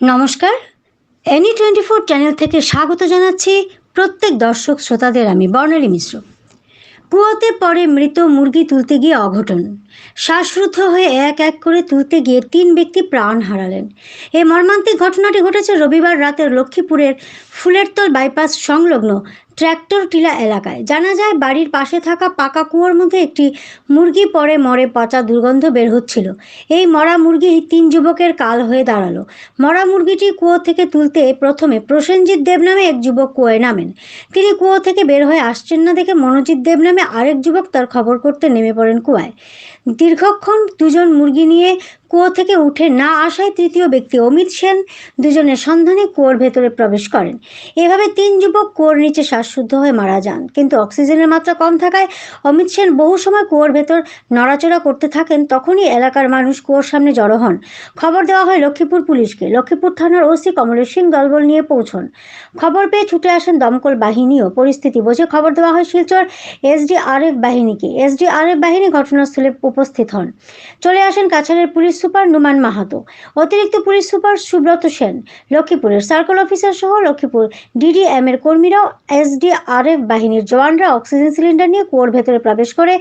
নমস্কার। Any twenty four channel থেকে স্বাগত জানাচ্ছি প্রত্যেক দর্শক শ্রোতাদের আমি বর্ণালী মিশ্র। কুয়োতে পরে মৃত মুরগি তুলতে গিয়ে অঘটন। শ্বাসরুদ্ধ হয়ে এক এক করে তুলতে গিয়ে তিন ব্যক্তি প্রাণ হারালেন। এই মর্মান্তিক ঘটনাটি ঘটেছে রবিবার রাতে লক্ষ্মীপুরের ফুলেরতল বাইপাস সংলগ্ন ট্র্যাক্টর টিলা এলাকায়। জানা যায়, বাড়ির পাশে থাকা পাকা কুয়োর মধ্যে একটি মুরগি পরে মরে পচা দুর্গন্ধ বের হচ্ছিল। এই মরা মুরগি তিন যুবকের কাল হয়ে দাঁড়াল। মরা মুরগিটি কুয়ো থেকে তুলতে প্রথমে প্রসেনজিৎ দেব নামে এক যুবক কুয়োয় নামেন। তিনি কুয়ো থেকে বের হয়ে আসছেন না দেখে মনোজিৎ দেব নামে আরেক যুবক তার খবর করতে নেমে পড়েন কুয়ায়। দীর্ঘক্ষণ দুজন মুরগি নিয়ে কুয়ো থেকে উঠে না আসায় তৃতীয় ব্যক্তি অমিত সেন দুজনের সন্ধানে কুয়োর ভেতরে প্রবেশ করেন। এভাবে তিন যুবক কুয়োর নিচে শ্বাসরুদ্ধ হয়ে মারা যান। কিন্তু অক্সিজেনের মাত্রা কম থাকায় অমিত সেন বহু সময় কুয়োর ভেতর নড়াচড়া করতে থাকেন, তখনই এলাকার মানুষ কুয়োর সামনে জড়ো হন। খবর দেওয়া হয় লক্ষ্মীপুর পুলিশকে। লক্ষ্মীপুর থানার ওসি কমলেশ সিং দলবল নিয়ে পৌঁছন। খবর পেয়ে ছুটে আসেন দমকল বাহিনীও। পরিস্থিতি বোঝে। খবর দেওয়া হয় শিলচর এসডিআরএফ বাহিনীকে। এসডিআরএফ বাহিনী ঘটনাস্থলে উপস্থিত হন। চলে আসেন কাছাড়ের পুলিশ সুপার নুমান মাহাতো। অতিরিক্ত পুলিশ সুপার সুব্রত সেন, লক্ষ্মীপুরের সার্কেল অফিসার সহ লক্ষ্মীপুর ডিডিএম এর কর্মীরাও এসডিআরএফ বাহিনীর জওয়ানরা অক্সিজেন সিলিন্ডার নিয়ে কুয়োর ভেতরে প্রবেশ করে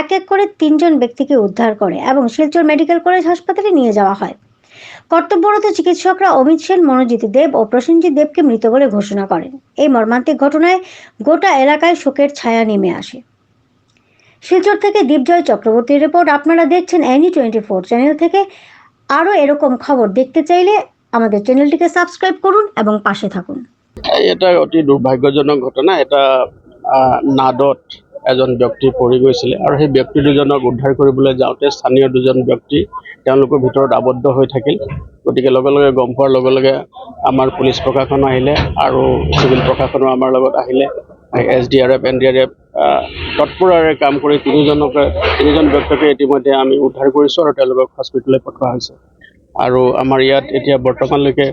এক এক করে তিনজন ব্যক্তিকে উদ্ধার করে এবং শিলচর মেডিকেল কলেজ হাসপাতালে নিয়ে যাওয়া হয়। কর্তব্যরত চিকিৎসকরা অমিত সেন, মনোজিৎ দেব ও প্রসেনজিৎ দেবকে মৃত বলে ঘোষণা করেন। এই মর্মান্তিক ঘটনায় গোটা এলাকায় শোকের ছায়া নেমে আসে। শিলচর থেকে দীপজয় চক্রবর্তীর রিপোর্ট আপনারা দেখছেন এনি টোয়েন্টি ফোর চ্যানেল থেকে। আরও এরকম খবর দেখতে চাইলে আমাদের চ্যানেলটিকে সাবস্ক্রাইব করুন এবং পাশে থাকুন। এটা অতি দুৰ্ভাগ্যজনক ঘটনা। এটা নাদত এজন ব্যক্তি পৰি গৈছিলে আৰু সেই ব্যক্তি দুজনক উদ্ধাৰ কৰিবলৈ যাওঁতে স্থানীয় দুজন ব্যক্তি তেওঁলোকৰ ভিতৰত আবদ্ধ হৈ থাকিল। গতিকে লগে লগে গম পোৱাৰ লগে লগে আমাৰ পুলিচ প্ৰশাসন আহিলে আৰু চিভিল প্ৰশাসনো আমাৰ লগত আহিলে। S D R F, N D R F তৎপৰাৰে কাম কৰি তিনিজনকে তিনিজন ব্যক্তিকে ইতিমধ্যে আমি উদ্ধাৰ কৰিছোঁ আৰু তেওঁলোকক হস্পিটেললৈ পঠোৱা হৈছে। আৰু আমাৰ ইয়াত এতিয়া বৰ্তমানলৈকে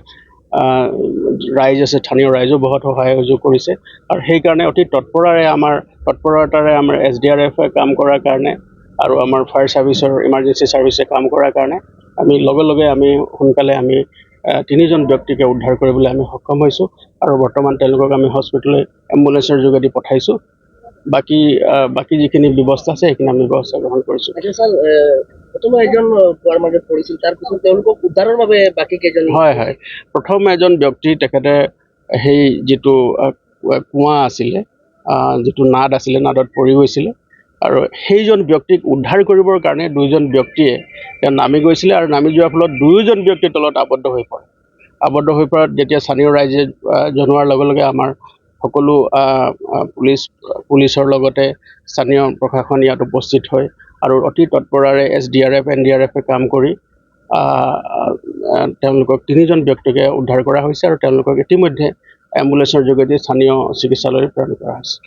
ৰাইজ আছে স্থানীয় ৰাইজেও বহুত সহায় সহযোগ কৰিছে। আৰু সেইকাৰণে অতি তৎপৰাৰে আমাৰ তৎপৰতাৰে আমাৰ এছ ডি আৰ এফে কাম কৰাৰ কাৰণে আৰু আমাৰ ফায়াৰ ছাৰ্ভিচৰ ইমাৰ্জেঞ্চি ছাৰ্ভিচে কাম কৰাৰ কাৰণে আমি লগে লগে আমি সোনকালে আমি তিনিজন ব্যক্তিকে উদ্ধাৰ কৰিবলৈ আমি সক্ষম হৈছোঁ। আৰু বৰ্তমান তেওঁলোকক আমি হস্পিটেললৈ এম্বুলেঞ্চৰ যোগেদি পঠাইছোঁ। বাকী বাকী যিখিনি ব্যৱস্থা আছে সেইখিনি আমি ব্যৱস্থা গ্ৰহণ কৰিছোঁ। আচ্ছা প্ৰথমে এজন পোৱাৰ মাজত পৰিছিল তাৰপিছত তেওঁলোকক উদ্ধাৰৰ বাবে বাকী কেইজন হয় হয়। প্ৰথম এজন ব্যক্তি তেখেতে সেই যিটো কুঁৱা আছিলে যিটো নাদ আছিলে নাদত পৰি গৈছিলে আৰু সেইজন ব্যক্তিক উদ্ধাৰ কৰিবৰ কাৰণে দুইজন ব্যক্তিয়ে তেওঁ নামি গৈছিলে আৰু নামি যোৱাৰ ফলত দুয়োজন ব্যক্তিৰ তলত আবদ্ধ হৈ পৰে। আবদ্ধ হৈ পৰাত যেতিয়া স্থানীয় ৰাইজে জনোৱাৰ লগে লগে আমাৰ সকলো পুলিচ পুলিচৰ লগতে স্থানীয় প্ৰশাসন ইয়াত উপস্থিত হয় আৰু অতি তৎপৰাৰে S D R F N D R এফে কাম কৰি তেওঁলোকক তিনিজন ব্যক্তিকে উদ্ধাৰ কৰা হৈছে আৰু তেওঁলোকক ইতিমধ্যে এম্বুলেঞ্চৰ যোগেদি স্থানীয় চিকিৎসালয়লৈ প্ৰেৰণ কৰা হৈছে।